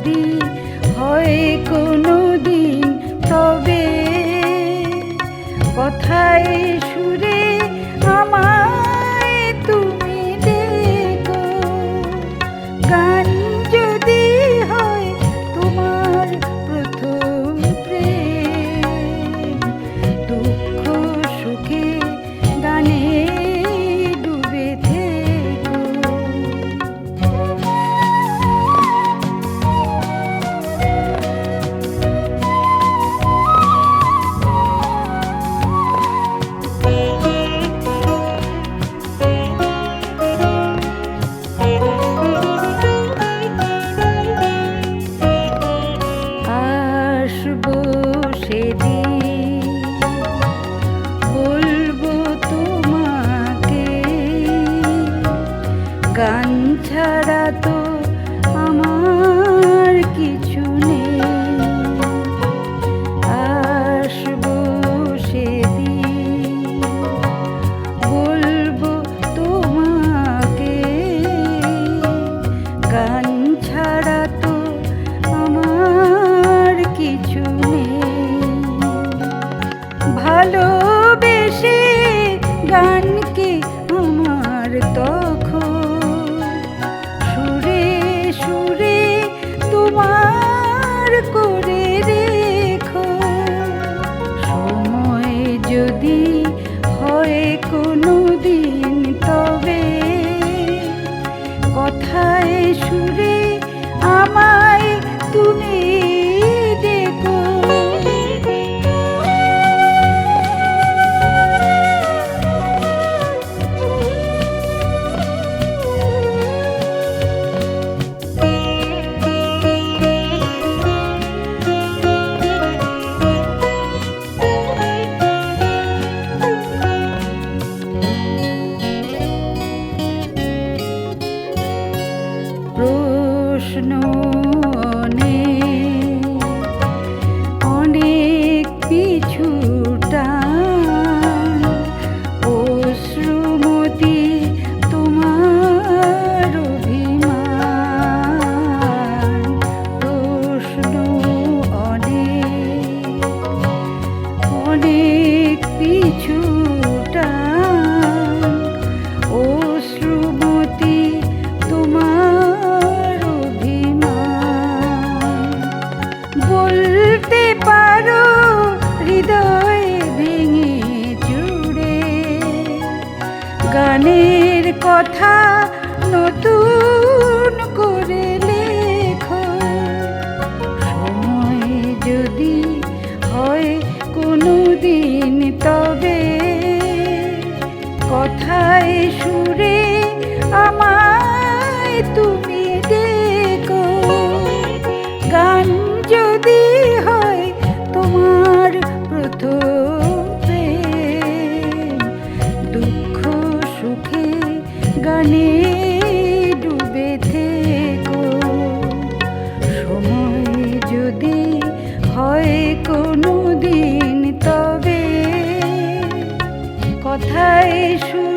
যদি হয় কোনো দিন তবে কথায় সুরে কথা নতুন করে লেখ। সময় যদি হয় কোনো দিন তবে কথায় সুরে আমায় তুমি সুর